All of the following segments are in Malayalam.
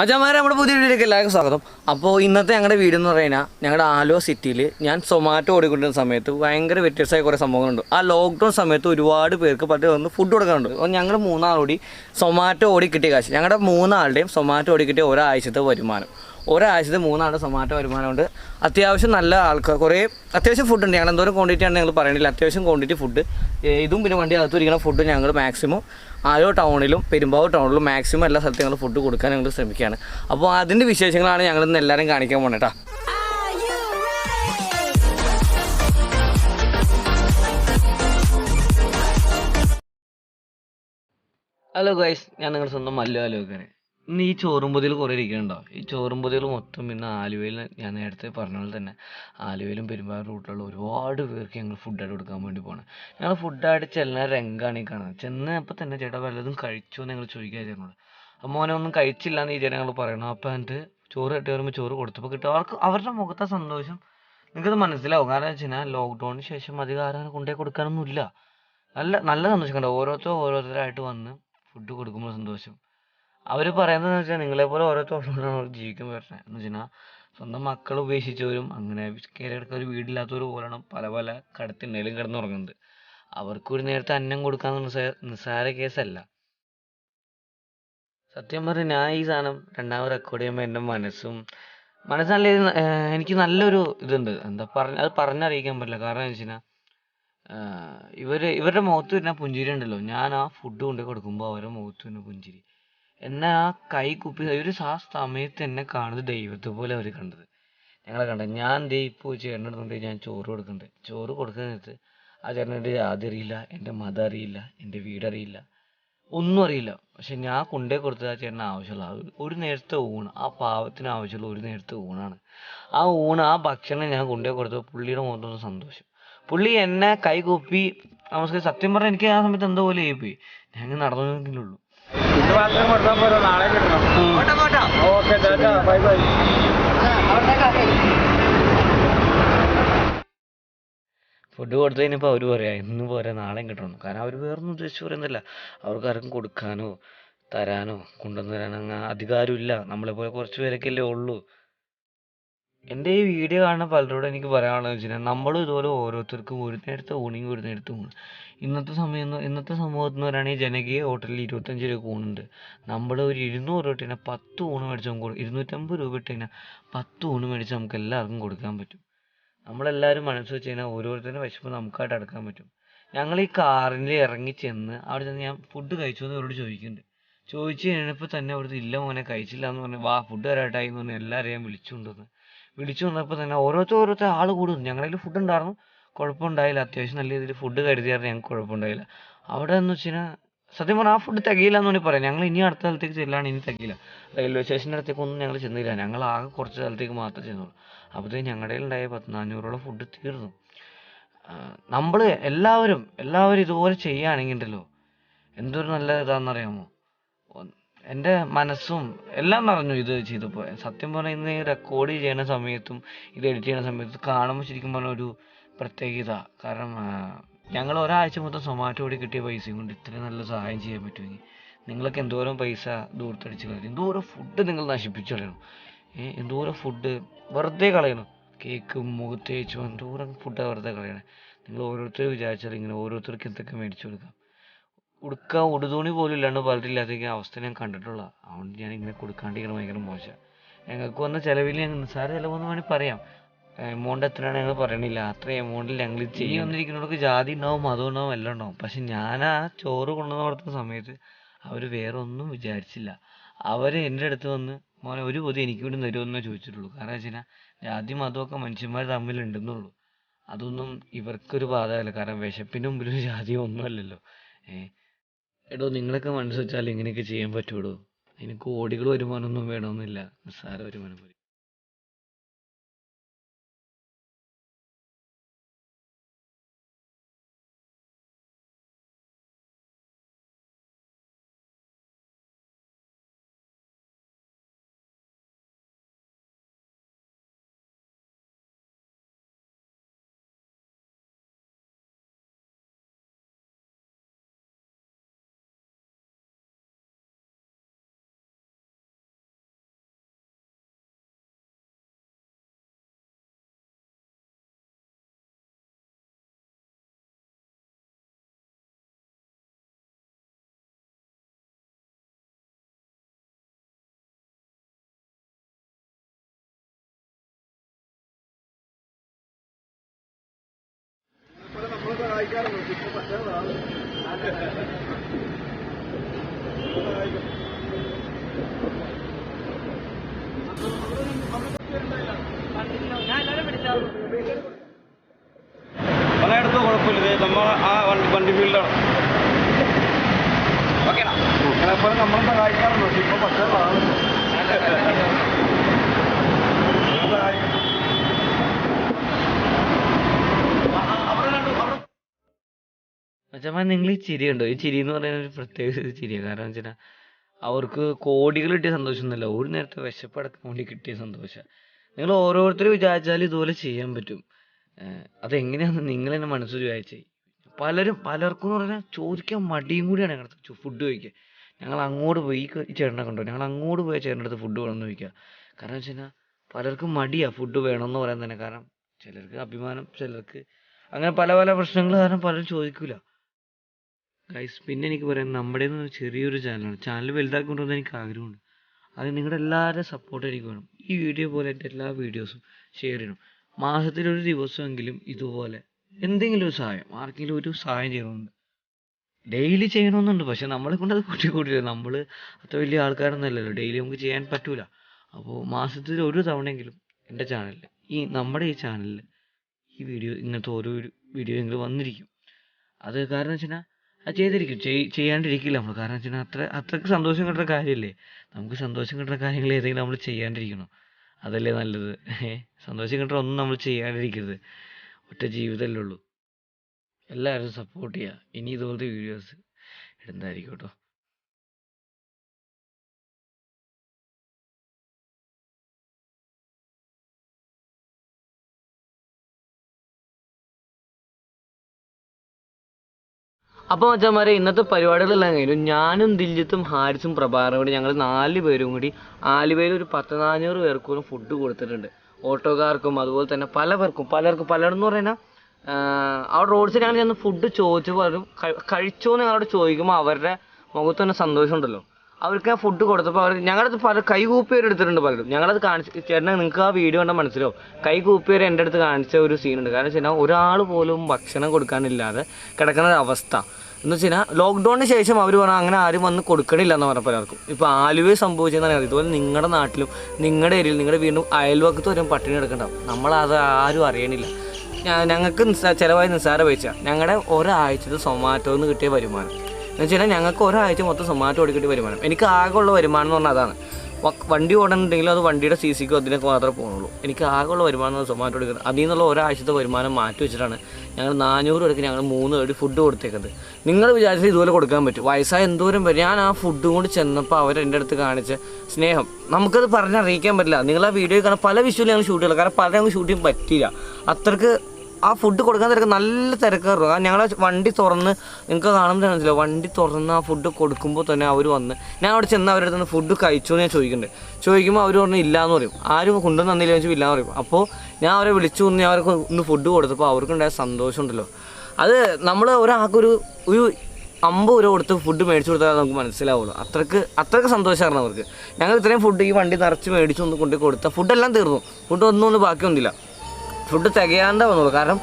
അച്ഛന്മാരെ നമ്മുടെ പുതിയ വീഡിയോയിലേക്ക് എല്ലാവർക്കും സ്വാഗതം. അപ്പോൾ ഇന്നത്തെ ഞങ്ങളുടെ വീട് എന്ന് പറഞ്ഞാൽ ഞങ്ങളുടെ ആലുവ സിറ്റിയിൽ ഞാൻ സൊമാറ്റോ ഓടിക്കൊണ്ടിരുന്ന സമയത്ത് ഭയങ്കര വ്യത്യസ്തമായ കുറേ സംഭവങ്ങളുണ്ട്. ആ ലോക്ക്ഡൗൺ സമയത്ത് ഒരുപാട് പേർക്ക് പറ്റി വന്ന് ഫുഡ് കൊടുക്കാനുണ്ട്. അപ്പോൾ ഞങ്ങൾ മൂന്നാളോടി സൊമാറ്റോ ഓടി കിട്ടിയ കാശ്. ഞങ്ങളുടെ മൂന്നാളുടെയും സൊമാറ്റോ ഓടി കിട്ടിയ ഒരാഴ്ചത്തെ വരുമാനം. ഒരാഴ്ചത്തെ മൂന്നാളുടെ സൊമാറ്റോ വരുമാനമുണ്ട്. അത്യാവശ്യം നല്ല ആൾക്കാർ കുറേ അത്യാവശ്യം ഫുഡ് ഉണ്ട്. ഞങ്ങൾ എന്തോരം ക്വാണ്ടിറ്റി ആണ് ഞങ്ങൾ പറയണില്ല. അത്യാവശ്യം ക്വാണ്ടിറ്റി ഫുഡ് ഇതും പിന്നെ വണ്ടി അകത്തിരിക്കുന്ന ഫുഡ് ഞങ്ങൾ മാക്സിമം ആലോ ടൗണിലും പെരുമ്പാവൂർ ടൗണിലും മാക്സിമം എല്ലാ സ്ഥലത്തും ഞങ്ങൾ ഫുഡ് കൊടുക്കാൻ ഞങ്ങൾ ശ്രമിക്കുകയാണ് അപ്പോൾ അതിന്റെ വിശേഷങ്ങളാണ് ഞങ്ങൾ ഇന്ന് എല്ലാവരും കാണിക്കാൻ ready? ഹലോ ഗൈസ് ഞാൻ നിങ്ങളുടെ സ്വന്തം മല്ലു ആലോചന ഇന്ന് ഈ ചോറുംപൊതിയിൽ കുറേ ഇരിക്കുന്നുണ്ടോ ഈ ചോറുംപൊതിയിൽ മൊത്തം ഇന്ന് ആലുവയിൽ ഞാൻ നേരത്തെ പറഞ്ഞ പോലെ തന്നെ ആലുവയിലും പെരുമ്പാവൂർ റൂട്ടിലുള്ള ഒരുപാട് പേർക്ക് ഞങ്ങൾ ഫുഡായിട്ട് കൊടുക്കാൻ വേണ്ടി പോകണം ഞങ്ങൾ ഫുഡായിട്ട് ചെല്ലുന്ന രംഗാണ് ഈ കാണുന്നത്. ചെന്നപ്പോൾ തന്നെ ചേട്ടാ വല്ലതും കഴിച്ചോ എന്ന് ഞങ്ങൾ ചോദിക്കാൻ ചേട്ടനോട് മോനെ ഒന്നും കഴിച്ചില്ല എന്ന് ഈ ഞങ്ങൾ പറയണം. അപ്പോൾ എന്നിട്ട് ചോറ് കിട്ടി വരുമ്പോൾ ചോറ് കൊടുത്തപ്പോൾ കിട്ടും. അവർക്ക് അവരുടെ മുഖത്തെ സന്തോഷം നിങ്ങൾക്കത് മനസ്സിലാവും. കാരണം വെച്ച് കഴിഞ്ഞാൽ ലോക്ക്ഡൗണിന് ശേഷം അധികം ആരും അങ്ങനെ കൊണ്ടുപോയി കൊടുക്കാനൊന്നും ഇല്ല നല്ല നല്ല സന്തോഷം കണ്ടോ? ഓരോരുത്തർ ഓരോരുത്തരായിട്ട് വന്ന് ഫുഡ് കൊടുക്കുമ്പോൾ സന്തോഷം. അവർ പറയുന്നത് വെച്ചാൽ നിങ്ങളെപ്പോലെ ഓരോ ഓരോരുത്തരോടാണ് ജീവിക്കാൻ പറ്റുന്നത് എന്ന് വെച്ചാൽ സ്വന്തം മക്കൾ ഉപേക്ഷിച്ചവരും അങ്ങനെ കേരളത്തിൽ ഒരു വീടില്ലാത്തവർ പോലെയാണ് പല പല കടത്തിണ്ടേലും കിടന്നുറങ്ങുന്നത്. അവർക്ക് ഒരു നേരത്തെ അന്നം കൊടുക്കാന്ന് നിസ്സാര നിസ്സാര കേസല്ല. സത്യം പറഞ്ഞാൽ ഞാൻ ഈ സാധനം രണ്ടാമത് റെക്കോർഡ് ചെയ്യുമ്പോൾ എന്റെ മനസ്സും മനസ്സ് നല്ല എനിക്ക് നല്ലൊരു ഇതുണ്ട്. എന്താ പറഞ്ഞ അത് പറഞ്ഞറിയിക്കാൻ പറ്റില്ല. കാരണം എന്ന് വെച്ചാൽ ഇവർ ഇവർ ഇവരുടെ മുഖത്ത് വരുന്ന പുഞ്ചിരി ഉണ്ടല്ലോ. ഞാൻ ആ ഫുഡ് കൊണ്ട് കൊടുക്കുമ്പോൾ അവരുടെ മുഖത്ത് വരുന്ന പുഞ്ചിരി. എന്നെ ആ കൈ കുപ്പി ഒരു ആ സമയത്ത് എന്നെ കാണുന്നത് ദൈവത്തെ പോലെ അവർ കണ്ടത്. ഞങ്ങളെ കണ്ടത്. ഞാൻ ദേ ഇപ്പോൾ ചേട്ടന്റെ അടുത്തുണ്ട് ഞാൻ ചോറ് കൊടുക്കുന്നുണ്ട്. ചോറ് കൊടുക്കുന്ന നേരത്ത് ആ ചേട്ടന്റെ ജാതി അറിയില്ല എന്റെ മതം അറിയില്ല എന്റെ വീടറിയില്ല ഒന്നും അറിയില്ല. പക്ഷെ ഞാൻ കൊണ്ടേ കൊടുത്തത് ആ ചേട്ടന് ആവശ്യമുള്ള ഒരു- നേരത്തെ ഊണ് ആ പാവത്തിന് ആവശ്യമുള്ള ഒരു നേരത്തെ ഊണാണ്. ആ ഊണ് ആ ഭക്ഷണം ഞാൻ കൊണ്ടേ കൊടുത്തത് പുള്ളിയുടെ മുഖത്തൊന്ന് സന്തോഷം. പുള്ളി എന്നെ കൈകൂപ്പി നമസ്കാരം. സത്യം പറഞ്ഞാൽ എനിക്ക് ആ സമയത്ത് എന്തോ പോലെ ആയിപ്പോയി. ഞാൻ നടന്നു ഉള്ളൂ. ഇന്ന് മാത്രം കൊടുത്താൽ പോരാ നാളെ കിട്ടണം. Okay tata bye bye. Food കൊടുത്തു കഴിഞ്ഞപ്പോൾ അവർ പറയാം ഇന്ന് പോരാ നാളെയും കിട്ടണം. കാരണം അവർ വേറൊന്നും ഉദ്ദേശിച്ച് പറയുന്നില്ല. അവർക്ക് ആർക്കും കൊടുക്കാനോ തരാനോ കൊണ്ടുവന്ന് തരാനോ അങ്ങനെ അധികാരമില്ല. നമ്മളെപ്പോലെ കുറച്ച് പേരൊക്കെ അല്ലേ ഉള്ളൂ. എന്റെ ഈ വീഡിയോ കാണുന്ന പലരോടും എനിക്ക് പറയാനുള്ളത് വെച്ചിട്ടുണ്ടെങ്കിൽ നമ്മളും ഇതുപോലെ ഓരോരുത്തർക്കും ഒരു നേരത്തെ ഊണെങ്കിൽ ഒരു നേരത്തെ ഊണ്. ഇന്നത്തെ സമയം ഇന്നത്തെ സമൂഹത്തിൽ നിന്ന് പറയുകയാണെങ്കിൽ ജനകീയ ഹോട്ടലിൽ ഇരുപത്തഞ്ച് രൂപ ഊണുണ്ട്. നമ്മൾ ഒരു ഇരുന്നൂറ് രൂപ ഇട്ട് കഴിഞ്ഞാൽ പത്ത് ഊണ് മേടിച്ച് നമുക്ക് ഇരുന്നൂറ്റമ്പത് രൂപ ഇട്ട് കഴിഞ്ഞാൽ പത്ത് ഊണ് മേടിച്ച് നമുക്ക് എല്ലാവർക്കും കൊടുക്കാൻ പറ്റും. നമ്മളെല്ലാവരും മനസ്സ് വെച്ച് കഴിഞ്ഞാൽ ഓരോരുത്തരുടെ വിശപ്പ് നമുക്കായിട്ട് അടക്കാൻ പറ്റും. ഞങ്ങൾ ഈ കാറിൽ ഇറങ്ങി ചെന്ന് അവിടെ ചെന്ന് ഞാൻ ഫുഡ് കഴിച്ചു എന്ന് അവരോട് ചോദിക്കുന്നുണ്ട്. ചോദിച്ചു കഴിഞ്ഞപ്പോൾ തന്നെ അവിടുത്തെ ഇല്ല മോനെ കഴിച്ചില്ല എന്ന് പറഞ്ഞു വാ ഫുഡ് വരാട്ടായി എന്ന് പറഞ്ഞു എല്ലാവരെയും ഞാൻ വിളിച്ചു വന്നപ്പോൾ തന്നെ ഓരോരുത്തർ ഓരോരുത്തർ ആൾ കൂടുന്നു. ഞങ്ങളുടെ കയ്യിൽ ഫുഡ് ഉണ്ടായിരുന്നു. കുഴപ്പമുണ്ടായില്ല അത്യാവശ്യം നല്ല രീതിയിൽ ഫുഡ് കരുതിയായിരുന്നു. ഞങ്ങൾക്ക് കുഴപ്പമുണ്ടായില്ല അവിടെ എന്ന് വെച്ച് കഴിഞ്ഞാൽ സത്യം പറഞ്ഞാൽ ആ ഫുഡ് തികയില്ല എന്ന് വേണമെങ്കിൽ പറയാം. ഞങ്ങൾ ഇനി അടുത്ത സ്ഥലത്തേക്ക് ചെല്ലാണ്. ഇനി തികയില്ല. റെയിൽവേ സ്റ്റേഷന്റെ അടുത്തേക്ക് ഒന്നും ഞങ്ങൾ ചെന്നില്ല. ഞങ്ങൾ ആകെ കുറച്ച് സ്ഥലത്തേക്ക് മാത്രമേ ചെന്നുള്ളൂ. അപ്പോഴത്തേക്ക് ഞങ്ങളുടെ ഉണ്ടായ പത്ത് നാനൂറോളം ഫുഡ് തീർന്നു നമ്മൾ എല്ലാവരും എല്ലാവരും ഇതുപോലെ ചെയ്യുകയാണെങ്കിൽ ഉണ്ടല്ലോ എന്തൊരു നല്ല ഇതാണെന്നറിയാമോ? എന്റെ മനസ്സും എല്ലാം നിറഞ്ഞു ഇത് ചെയ്തപ്പോൾ സത്യം പറഞ്ഞാൽ ഈ റെക്കോർഡ് ചെയ്യുന്ന സമയത്തും ഇത് എഡിറ്റ് ചെയ്യുന്ന സമയത്തും കാണുമ്പോൾ ശരിക്കും പറഞ്ഞ ഒരു പ്രത്യേകത. കാരണം ഞങ്ങൾ ഒരാഴ്ച മൊത്തം സൊമാറ്റോ വഴി കിട്ടിയ പൈസ കൊണ്ട് ഇത്രയും നല്ല സഹായം ചെയ്യാൻ പറ്റുമെങ്കിൽ നിങ്ങളൊക്കെ എന്തോരം പൈസ ദൂരത്തടിച്ച് കളയും. എന്തോരം ഫുഡ് നിങ്ങൾ നശിപ്പിച്ചു കളയണം. എന്തോരം ഫുഡ് വെറുതെ കളയണം. കേക്ക് മുഖത്ത് തേച്ചു എന്തോരം ഫുഡ് വെറുതെ കളയണം. നിങ്ങൾ ഓരോരുത്തർ വിചാരിച്ചാൽ ഇങ്ങനെ ഓരോരുത്തർക്ക് എന്തൊക്കെ മേടിച്ചു കൊടുക്കാം. ഉടുക്കാൻ ഉടുതുണി പോലും ഇല്ലാണ്ട് പലരില്ലാത്ത അവസ്ഥ ഞാൻ കണ്ടിട്ടുള്ള അതുകൊണ്ട് ഞാൻ ഇങ്ങനെ കൊടുക്കാണ്ടിരിക്കണം ഭയങ്കര മോശം. ഞങ്ങൾക്ക് വന്ന ചിലവിൽ ഞങ്ങൾ നിസ്സാര ചിലവെന്ന് വേണമെങ്കിൽ പറയാം. എമൗണ്ട് എത്രയാണ് ഞങ്ങൾ പറയണില്ല. അത്ര എമൗണ്ടിൽ ഞങ്ങൾ ചെയ്യും. വന്നിരിക്കുന്നവർക്ക് ജാതി ഉണ്ടാവും മതം ഉണ്ടാവും എല്ലാം ഉണ്ടാവും. പക്ഷെ ഞാൻ ആ ചോറ് കൊണ്ടുവന്ന് കൊടുത്ത സമയത്ത് അവർ വേറെ ഒന്നും വിചാരിച്ചില്ല. അവർ എന്റെ അടുത്ത് വന്ന് മോനെ ഒരു പൊതി എനിക്ക് വേണ്ടി തരുമെന്നേ ചോദിച്ചിട്ടുള്ളൂ. കാരണം വെച്ച് കഴിഞ്ഞാൽ ജാതി മതമൊക്കെ മനുഷ്യന്മാർ തമ്മിലുണ്ടെന്നുള്ളൂ. അതൊന്നും ഇവർക്കൊരു ബാധകമല്ല. കാരണം വിശപ്പിന് മുമ്പിൽ ജാതിയോ ഒന്നുമല്ലല്ലോ. ഏഹ് എടോ നിങ്ങളൊക്കെ മനസ്സ് വെച്ചാൽ ഇങ്ങനെയൊക്കെ ചെയ്യാൻ പറ്റുള്ളൂ അതിന് കോടികൾ വരുമാനമൊന്നും വേണമെന്നില്ല. നിസ്സാര വരുമാനം മതി പലയിടത്തും കുഴപ്പമില്ല ഇത് നമ്മൾ ആ വണ്ടി വണ്ടി ഫീൽഡാണ് ചിലപ്പോൾ നമ്മൾ സഹായിക്കാറുണ്ട് പക്ഷെ ഇപ്പൊ പക്ഷേ മച്ചന്മാർ നിങ്ങൾ ഈ ചിരി ഉണ്ടോ ഈ ചിരി എന്ന് പറയുന്നത് ഒരു പ്രത്യേക ചിരിയാണ് കാരണം വെച്ചാൽ അവർക്ക് കോടികൾ കിട്ടിയ സന്തോഷമൊന്നുമല്ല. ഒരു നേരത്തെ വിശപ്പടക്കാൻ വേണ്ടി കിട്ടിയ സന്തോഷം. നിങ്ങൾ ഓരോരുത്തരും വിചാരിച്ചാൽ ഇതുപോലെ ചെയ്യാൻ പറ്റും. അതെങ്ങനെയാണെന്ന് നിങ്ങൾ തന്നെ മനസ്സിൽ വിചാരിച്ചേ. പലരും പലർക്കും എന്ന് പറഞ്ഞാൽ ചോദിക്കാൻ മടിയും കൂടിയാണ് ഞങ്ങളുടെ ഫുഡ് ചോദിക്കുക ഞങ്ങൾ അങ്ങോട്ട് പോയി ഈ ചേട്ടനെ കണ്ടോ? ഞങ്ങൾ അങ്ങോട്ട് പോയ ചേട്ടന്റെ അടുത്ത് ഫുഡ് വേണമെന്ന് ചോദിക്കുക കാരണം വെച്ച് കഴിഞ്ഞാൽ പലർക്കും മടിയാ ഫുഡ് വേണമെന്ന് പറയാൻ തന്നെ. കാരണം ചിലർക്ക് അഭിമാനം ചിലർക്ക് അങ്ങനെ പല പല പ്രശ്നങ്ങൾ കാരണം പലരും ചോദിക്കൂല. ഗൈസ് പിന്നെ എനിക്ക് പറയാൻ നമ്മുടെ ചെറിയൊരു ചാനലാണ് ചാനൽ വലുതാക്കൊണ്ടുവന്ന എനിക്ക് ആഗ്രഹമുണ്ട്. അത് നിങ്ങളുടെ എല്ലാവരുടെ സപ്പോർട്ട് എനിക്ക് വേണം. ഈ വീഡിയോ പോലെ എന്റെ എല്ലാ വീഡിയോസും ഷെയർ ചെയ്യണം. മാസത്തിലൊരു ദിവസമെങ്കിലും ഇതുപോലെ എന്തെങ്കിലും ഒരു സഹായം ആർക്കെങ്കിലും ഒരു സഹായം ചെയ്യണമെന്നുണ്ട്. ഡെയിലി ചെയ്യണമെന്നുണ്ട് പക്ഷെ നമ്മളെ കൊണ്ട് അത് കൂട്ടി കൂട്ടില്ല. നമ്മൾ അത്ര വലിയ ആൾക്കാരൊന്നുമല്ലല്ലോ ഡെയിലി നമുക്ക് ചെയ്യാൻ പറ്റൂല. അപ്പോൾ മാസത്തിൽ ഒരു തവണയെങ്കിലും എന്റെ ചാനലിൽ ഈ നമ്മുടെ ഈ ചാനലിൽ ഈ വീഡിയോ ഇങ്ങനത്തെ ഓരോ വീഡിയോ എങ്കിലും വന്നിരിക്കും. അത് കാരണം വെച്ചാൽ അത് ചെയ്തിരിക്കും. ചെയ് ചെയ്യാണ്ടിരിക്കില്ല നമ്മൾ കാരണം വെച്ചാൽ അത്ര അത്രയ്ക്ക് സന്തോഷം കിട്ടുന്ന കാര്യമല്ലേ നമുക്ക് സന്തോഷം കിട്ടുന്ന കാര്യങ്ങൾ ഏതെങ്കിലും നമ്മൾ ചെയ്യാണ്ടിരിക്കണം. അതല്ലേ നല്ലത്? സന്തോഷം കിട്ടുന്ന ഒന്നും നമ്മൾ ചെയ്യാണ്ടിരിക്കരുത്. ഒറ്റ ജീവിതമല്ലേ ഉള്ളൂ. എല്ലാവരും സപ്പോർട്ട് ചെയ്യുക ഇനി ഇതുപോലത്തെ വീഡിയോസ് ഇടുന്നതായിരിക്കും കേട്ടോ. അപ്പോൾ മച്ചന്മാരെ ഇന്നത്തെ പരിപാടികളെല്ലാം കഴിഞ്ഞു. ഞാനും ദില്ജിത്തും ഹാരിസും പ്രഭാകരനും കൂടി ഞങ്ങൾ നാല് പേരും കൂടി ആലുവയിൽ ഒരു പത്ത് നാനൂറ് പേർക്കും ഫുഡ് കൊടുത്തിട്ടുണ്ട്. ഓട്ടോക്കാർക്കും അതുപോലെ തന്നെ പല പേർക്കും പലർക്കും പലരെന്ന് പറഞ്ഞാൽ അവിടെ റോഡ് സൈഡ് ഞങ്ങൾ ചെന്ന് ഫുഡ് ചോദിച്ചപ്പോൾ അവരും കഴിച്ചോ എന്ന് ഞങ്ങളോട് ചോദിക്കുമ്പോൾ അവരുടെ മുഖത്ത് തന്നെ സന്തോഷമുണ്ടല്ലോ. അവർക്ക് ഞാൻ ഫുഡ് കൊടുത്തപ്പോൾ അവർ ഞങ്ങളുടെ അടുത്ത് പല കൈ കൂപ്പിയവർ എടുത്തിട്ടുണ്ട് പലരും. ഞങ്ങളത് കാണിച്ച് ചേട്ടനെ നിങ്ങൾക്ക് ആ വീഡിയോ കണ്ടാൽ മനസ്സിലാവും. കൈ വരെ എന്റെ അടുത്ത് കാണിച്ച ഒരു സീനുണ്ട് കാരണം വെച്ചാൽ ഒരാൾ പോലും ഭക്ഷണം കൊടുക്കാനില്ലാതെ കിടക്കുന്ന അവസ്ഥ. എന്ന് വെച്ച് കഴിഞ്ഞാൽ ലോക്ക്ഡൗണിന് ശേഷം അവർ പറഞ്ഞു അങ്ങനെ ആരും വന്ന് കൊടുക്കണില്ല എന്ന് പറഞ്ഞ പലർക്കും ഇപ്പോൾ ആലുവേ സംഭവിച്ചതെന്ന് അറിയാം ഇതുപോലെ നിങ്ങളുടെ നാട്ടിലും നിങ്ങളുടെ ഏരിയയിൽ നിങ്ങളുടെ വീണ്ടും അയൽവക്കത്ത് വരും പട്ടിണി കിടക്കണ്ടാവും. നമ്മളത് ആരും അറിയണില്ല. ഞങ്ങൾക്ക് നിസ്സാ ചിലവായി നിസ്സാര പൈസ. ഞങ്ങളുടെ ഒരാഴ്ചത്തെ സൊമാറ്റോന്ന് കിട്ടിയ വരുമാനം. എന്ന് വെച്ചാൽ ഞങ്ങൾക്ക് ഒരാഴ്ച മൊത്തം സൊമാറ്റോ കിട്ടിയ വരുമാനം എനിക്ക് ആകെയുള്ള വരുമാനം എന്ന് പറഞ്ഞാൽ അതാണ്. വണ്ടി ഓടണമെന്നുണ്ടെങ്കിലും അത് വണ്ടിയുടെ സി സിക്കോ അതിനൊക്കെ മാത്രമേ പോകുന്നുള്ളൂ എനിക്ക് ആകെയുള്ള വരുമാനം സൊമാറ്റോ എടുക്കുന്നത്. അതിൽ നിന്നുള്ള ഒരാഴ്ചത്തെ വരുമാനം മാറ്റി വെച്ചിട്ടാണ് ഞങ്ങൾ നാനൂറ് പേർക്ക് ഞങ്ങൾ മൂന്ന് പേര് ഫുഡ് കൊടുത്തേക്കുന്നത്. നിങ്ങൾ വിചാരിച്ചാൽ ഇതുപോലെ കൊടുക്കാൻ പറ്റും. വയസ്സായ എന്തോരം പേര് ഞാൻ ആ ഫുഡും കൂടി ചെന്നപ്പോൾ അവർ എന്റെ അടുത്ത് കാണിച്ച സ്നേഹം. നമുക്കത് പറഞ്ഞറിയിക്കാൻ പറ്റില്ല. നിങ്ങൾ ആ വീഡിയോ കാണാൻ പല വിഷ്വലും ഞങ്ങൾ ഷൂട്ട് ചെയ്യില്ല കാരണം പല ഞങ്ങൾക്ക് ഷൂട്ട് ചെയ്യാൻ പറ്റില്ല അത്രയ്ക്ക് ആ ഫുഡ് കൊടുക്കാൻ തിരക്ക് നല്ല തിരക്കായിരുന്നു. കാരണം ഞങ്ങളെ വണ്ടി തുറന്ന് നിങ്ങൾക്ക് കാണുമ്പോൾ മനസ്സിലോ വണ്ടി തുറന്ന് ആ ഫുഡ് കൊടുക്കുമ്പോൾ തന്നെ അവർ വന്ന് ഞാൻ അവിടെ ചെന്ന് അവരുടെ അടുത്ത് ഫുഡ് കഴിച്ചു എന്ന് ഞാൻ ചോദിക്കുന്നുണ്ട്. ചോദിക്കുമ്പോൾ അവർ പറഞ്ഞു ഇല്ല പറയും. ആരും കൊണ്ടുവന്ന് തന്നില്ല വെച്ചാൽ ഇല്ല പറയും. അപ്പോൾ ഞാൻ അവരെ വിളിച്ചു എന്ന് ഞാൻ അവർക്ക് ഒന്ന് ഫുഡ് കൊടുത്തപ്പോൾ അവർക്കുണ്ടായ സന്തോഷമുണ്ടല്ലോ അത് നമ്മൾ ഒരാൾക്കൊരു ഒരു അമ്പത് രൂപ കൊടുത്ത് ഫുഡ് മേടിച്ചു കൊടുത്താൽ നമുക്ക് മനസ്സിലാവുള്ളൂ. അത്രയ്ക്ക് അത്രയ്ക്ക് സന്തോഷമായിരുന്നു അവർക്ക്. ഞങ്ങൾ ഇത്രയും ഫുഡ് ഈ വണ്ടി നിറച്ച് മേടിച്ചു ഒന്ന് കൊണ്ടുപോയി കൊടുത്ത ഫുഡെല്ലാം തീർന്നു. ഫുഡ് ഒന്നും ഒന്നും ബാക്കിയൊന്നുമില്ല. ഫുഡ് തികയാണ്ട വന്നുള്ളൂ കാരണം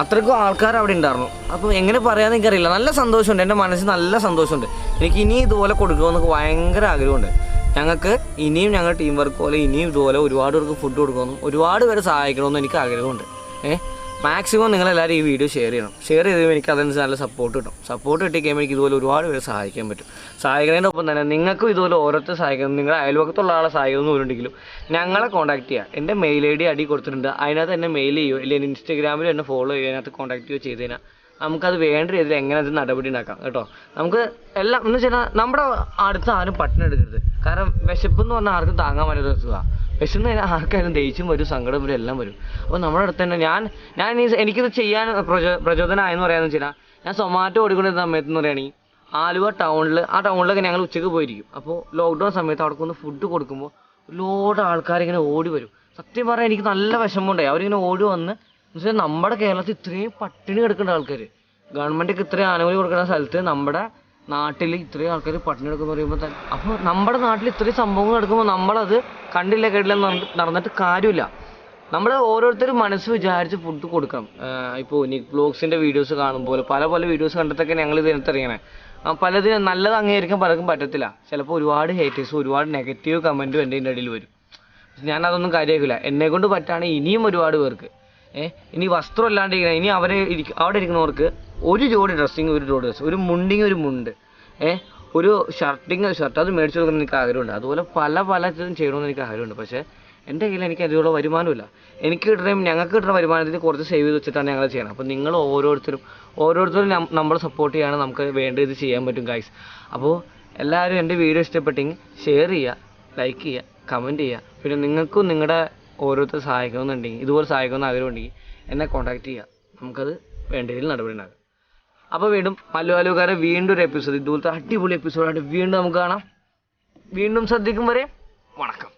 അത്രയ്ക്കും ആൾക്കാർ അവിടെ ഉണ്ടായിരുന്നു. അപ്പോൾ എങ്ങനെ പറയാമെന്ന് എനിക്കറിയില്ല. നല്ല സന്തോഷമുണ്ട്. എന്റെ മനസ്സിൽ നല്ല സന്തോഷമുണ്ട്. എനിക്ക് ഇനി ഇതുപോലെ കൊടുക്കുമെന്ന് ഭയങ്കര ആഗ്രഹമുണ്ട്. ഞങ്ങൾക്ക് ഇനിയും ഞങ്ങളുടെ ടീം വർക്ക് പോലെ ഇനിയും ഇതുപോലെ ഒരുപാട് പേർക്ക് ഫുഡ് കൊടുക്കണമെന്നും ഒരുപാട് പേരെ സഹായിക്കണമെന്നും എനിക്ക് ആഗ്രഹമുണ്ട്. ഏഹ് മാക്സിമം നിങ്ങളെല്ലാവരും ഈ വീഡിയോ ഷെയർ ചെയ്യണം. ഷെയർ ചെയ്തുമ്പോൾ എനിക്ക് അതനുസരിച്ച് നല്ല സപ്പോർട്ട് കിട്ടും. സപ്പോർട്ട് കിട്ടി കഴിയുമ്പോൾ എനിക്ക് ഇതുപോലെ ഒരുപാട് പേരെ സഹായിക്കാൻ പറ്റും. സഹായിക്കുന്നതിന്റെ ഒപ്പം തന്നെ നിങ്ങൾക്കും ഇതുപോലെ ഓരോരുത്തർ സഹായിക്കുന്നത് നിങ്ങളുടെ അയൽവക്കത്തുള്ള ആളെ സഹായിക്കുന്നു ഞങ്ങളെ കോൺടാക്ട് ചെയ്യുക എന്റെ മെയിൽ ഐ ഡി അടി കൊടുത്തിട്ടുണ്ട്. അതിനകത്ത് എന്നെ മെയിൽ ചെയ്യുമോ ഇല്ലെങ്കിൽ ഇൻസ്റ്റാഗ്രാമിൽ എന്നെ ഫോളോ ചെയ്യുക അതിനകത്ത് കോൺടാക്ട് ചെയ്യുകയോ ചെയ്ത് കഴിഞ്ഞാൽ നമുക്കത് വേണ്ട രീതിയിൽ എങ്ങനെ അത് നടപടി ഉണ്ടാക്കാം? കേട്ടോ? നമുക്ക് എല്ലാം എന്ന് വെച്ചാൽ നമ്മുടെ അടുത്ത് ആരും പട്ടിണി എടുക്കരുത്. കാരണം വിശപ്പ് എന്ന് പറഞ്ഞാൽ ആർക്കും താങ്ങാൻ പറ്റാത്ത വിശന്ന് ആർക്കായാലും ദേഷ്യം വരും സങ്കടം വരും എല്ലാം വരും. അപ്പോൾ നമ്മുടെ അടുത്ത് തന്നെ ഞാൻ ഞാൻ എനിക്കിത് ചെയ്യാൻ പ്രചോ പ്രചോദനമായെന്ന് പറയാന്ന് വെച്ചാൽ ഞാൻ സൊമാറ്റോ ഓടിക്കൊണ്ടിരുന്ന സമയത്ത് എന്ന് പറയുകയാണെങ്കിൽ ആലുവ ടൗണിൽ ആ ടൗണിലൊക്കെ ഞങ്ങൾ ഉച്ചയ്ക്ക് പോയിരിക്കും. അപ്പോൾ ലോക്ക്ഡൗൺ സമയത്ത് അവിടെ കൊണ്ട് ഫുഡ് കൊടുക്കുമ്പോൾ ഒരുപാട് ആൾക്കാർ ഇങ്ങനെ ഓടി വരും. സത്യം പറയാൻ എനിക്ക് നല്ല വിഷമമുണ്ടായി. അവരിങ്ങനെ ഓടി വന്ന് എന്നുവെച്ചാൽ നമ്മുടെ കേരളത്തിൽ ഇത്രയും പട്ടിണി കിടക്കേണ്ട ആൾക്കാർ ഗവൺമെന്റൊക്കെ ഇത്രയും ആനുകൂല്യം കൊടുക്കുന്ന സ്ഥലത്ത് നമ്മുടെ നാട്ടിൽ ഇത്രയും ആൾക്കാർ പട്ടിണി കിടക്കുന്നു പറയുമ്പോൾ തന്നെ. അപ്പോൾ നമ്മുടെ നാട്ടിൽ ഇത്രയും സംഭവങ്ങൾ നടക്കുമ്പോൾ നമ്മളത് കണ്ടില്ല കേട്ടില്ല നടന്നിട്ട് കാര്യമില്ല. നമ്മൾ ഓരോരുത്തരും മനസ്സ് വിചാരിച്ച് ഫുഡ് കൊടുക്കണം. ഇപ്പോൾ നിക് ബ്ലോഗ്സിന്റെ വീഡിയോസ് കാണുമ്പോൾ പല പല വീഡിയോസ് കണ്ടിട്ടൊക്കെ ഞങ്ങൾ ഇതിനകത്തറിയണേ പലതിനും നല്ലത് അംഗീകരിക്കാൻ പലർക്കും പറ്റത്തില്ല. ചിലപ്പോൾ ഒരുപാട് ഹേറ്റേഴ്സും ഒരുപാട് നെഗറ്റീവ് കമന്റും എന്റെ ഇടയിൽ വരും. ഞാനതൊന്നും കാര്യമാക്കില്ല. എന്നെ കൊണ്ട് പറ്റാണെങ്കിൽ ഇനിയും ഒരുപാട് പേർക്ക്. ഇനി വസ്ത്രം അല്ലാണ്ട് ഇനി അവരെ അവിടെ ഇരിക്കുന്നവർക്ക് ഒരു ജോഡി ഡ്രസ്സിങ് ഒരു ജോഡി ഡ്രസ്സ് ഒരു മുണ്ടിങ് ഒരു മുണ്ട്. ഏഹ് ഒരു ഷർട്ടിങ് ഷർട്ട് അത് മേടിച്ചു കൊടുക്കണം എനിക്ക് ആഗ്രഹമുണ്ട്. അതുപോലെ പല പല ഇതും ചെയ്യണമെന്ന് എനിക്ക് ആഗ്രഹമുണ്ട്. പക്ഷേ എന്റെ കയ്യിൽ എനിക്ക് അതിനുള്ള വരുമാനമില്ല. എനിക്ക് കിട്ടുന്ന ഞങ്ങൾക്ക് കിട്ടുന്ന വരുമാനത്തിൽ കുറച്ച് സേവ് ചെയ്ത് വെച്ചിട്ടാണ് ഞങ്ങൾ ചെയ്യണം അപ്പോൾ നിങ്ങൾ ഓരോരുത്തരും ഓരോരുത്തരും നമ്മളെ സപ്പോർട്ട് ചെയ്യാണ് നമുക്ക് വേണ്ടത് ഇത് ചെയ്യാൻ പറ്റും ഗൈസ് അപ്പോൾ എല്ലാവരും എന്റെ വീഡിയോ ഇഷ്ടപ്പെട്ടെങ്കിൽ ഷെയർ ചെയ്യുക ലൈക്ക് ചെയ്യുക കമന്റ് ചെയ്യുക. പിന്നെ നിങ്ങൾക്കും നിങ്ങളുടെ ഓരോരുത്തർ സഹായിക്കണമെന്നുണ്ടെങ്കിൽ ഇതുപോലെ സഹായിക്കണമെന്ന് ആഗ്രഹമുണ്ടെങ്കിൽ എന്നെ കോൺടാക്ട് ചെയ്യുക. നമുക്കത് വേണ്ട രീതിയിൽ നടപടി ഉണ്ടാകും. അപ്പോൾ വീണ്ടും മല്ലു ആലുകാരെ വീണ്ടും ഒരു എപ്പിസോഡ് ഇതുപോലത്തെ അടിപൊളി എപ്പിസോഡായിട്ട് വീണ്ടും നമുക്ക് കാണാം. വീണ്ടും ശ്രദ്ധിക്കും വരെ വണക്കം.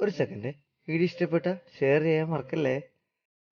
ഒരു സെക്കൻഡ് വീഡിയോ ഇഷ്ടപ്പെട്ട ഷെയർ ചെയ്യാൻ മറക്കല്ലേ?